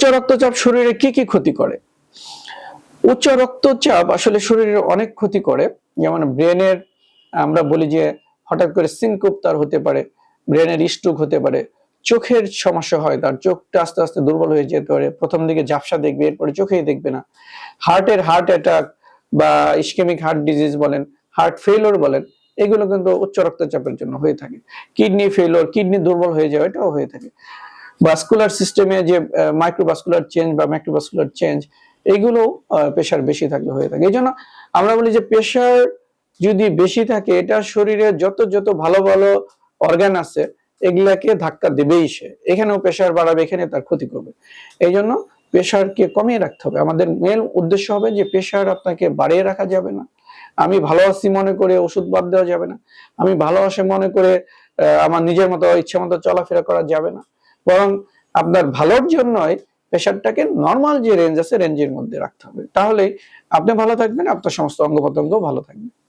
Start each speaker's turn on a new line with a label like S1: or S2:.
S1: উচ্চ রক্তচাপ শরীরে কি কি ক্ষতি করে? উচ্চ রক্তচাপ আসলে শরীরের অনেক ক্ষতি করে। যেমন ব্রেনের, আমরা বলি যে হঠাৎ করে সিনকুপ তার হতে পারে, ব্রেনের স্ট্রোক হতে পারে, চোখের সমস্যা হয়, তার চোখটা আস্তে আস্তে দুর্বল হয়ে যেতে পারে, প্রথম দিকে ঝাপসা দেখবে, এরপরে চোখেই দেখবে না। হার্টের হার্ট অ্যাটাক বা ইস্কেমিক হার্ট ডিজিজ বলেন, হার্ট ফেলিওর বলেন, এগুলো কিন্তু উচ্চ রক্তচাপের জন্য হয়ে থাকে। কিডনি ফেলিওর কিডনি দুর্বল হয়ে যাওয়া, এটাও হয়ে থাকে। ভাস্কুলার সিস্টেমে যে মাইক্রোভাস্কুলার চেঞ্জ বা ম্যাক্রোভাস্কুলার চেঞ্জ এগুলো প্রেশার বেশি থাকলে হয়ে থাকে। এই জন্য আমরা বলি যে প্রেশার যদি বেশি থাকে, এটা শরীরে যত যত ভালো ভালো অর্গান আছে, এগুলাকে ধাক্কা দেবেই সে। এখানেও প্রেশার বাড়াবে, এখানে তার ক্ষতি করবে। এই জন্য প্রেশারকে কমিয়ে রাখতে হবে। আমাদের মেন উদ্দেশ্য হবে যে প্রেশার আপনাকে বাড়িয়ে রাখা যাবে না। আমি ভালো আছি মনে করে ওষুধ বাদ দেওয়া যাবে না। আমি ভালো মনে করে আমার নিজের মতো ইচ্ছে মতো চলাফেরা করা যাবে না। বরং আপনার ভালোর জন্যই প্রেশারটাকে নর্মাল যে রেঞ্জ আছে রেঞ্জের মধ্যে রাখতে হবে। তাহলে আপনি ভালো থাকবেন, আপনার সমস্ত অঙ্গ প্রত্যঙ্গ ভালো থাকবে।